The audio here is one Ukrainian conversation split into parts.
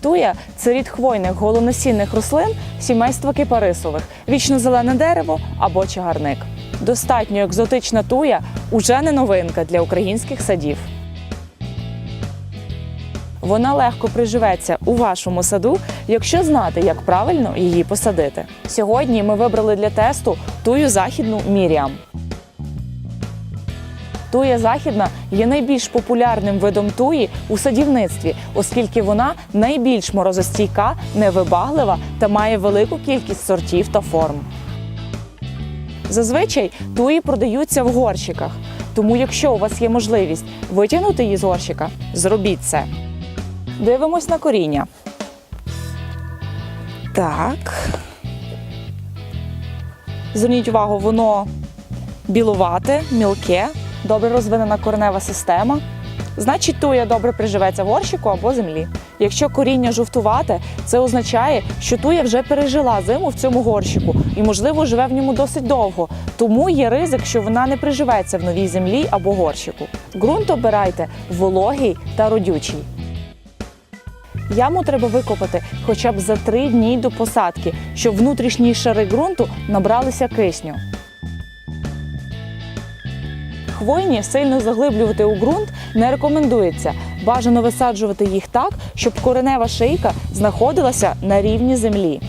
Туя це рід хвойних голоносінних рослин сімейства кипарисових, вічно-зелене дерево або чагарник. Достатньо екзотична туя уже не новинка для українських садів. Вона легко приживеться у вашому саду, якщо знати, як правильно її посадити. Сьогодні ми вибрали для тесту тую західну Міріам. Туя західна є найбільш популярним видом туї у садівництві, оскільки вона найбільш морозостійка, невибаглива та має велику кількість сортів та форм. Зазвичай туї продаються в горщиках, тому якщо у вас є можливість витягнути її з горщика, зробіть це. Дивимось на коріння. Так. Зверніть увагу, воно білувате, мілке, добре розвинена коренева система. Значить, туя добре приживеться в горщику або землі. Якщо коріння жовтувате, це означає, що туя вже пережила зиму в цьому горщику і, можливо, живе в ньому досить довго. Тому є ризик, що вона не приживеться в новій землі або горщику. Ґрунт обирайте вологий та родючий. Яму треба викопати хоча б за три дні до посадки, щоб внутрішні шари ґрунту набралися кисню. Хвойні сильно заглиблювати у ґрунт не рекомендується. Бажано висаджувати їх так, щоб коренева шийка знаходилася на рівні землі.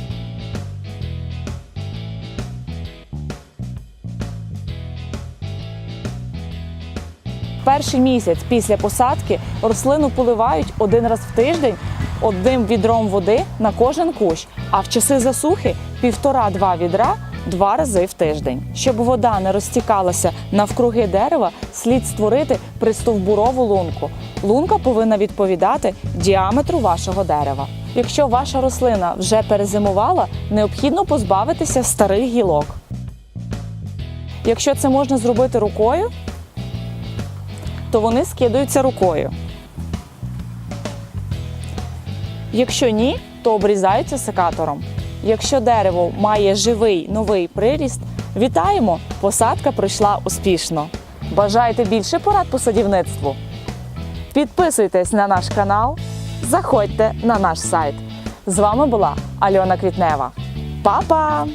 Перший місяць після посадки рослину поливають один раз в тиждень одним відром води на кожен кущ, а в часи засухи півтора-два відра два рази в тиждень. Щоб вода не розтікалася навкруги дерева, слід створити пристовбурову лунку. Лунка повинна відповідати діаметру вашого дерева. Якщо ваша рослина вже перезимувала, необхідно позбавитися старих гілок. Якщо це можна зробити рукою, то вони скидаються рукою. Якщо ні, то обрізаються секатором. Якщо дерево має живий новий приріст, вітаємо! Посадка пройшла успішно. Бажаєте більше порад по садівництву? Підписуйтесь на наш канал, заходьте на наш сайт. З вами була Альона Квітнева. Па-па!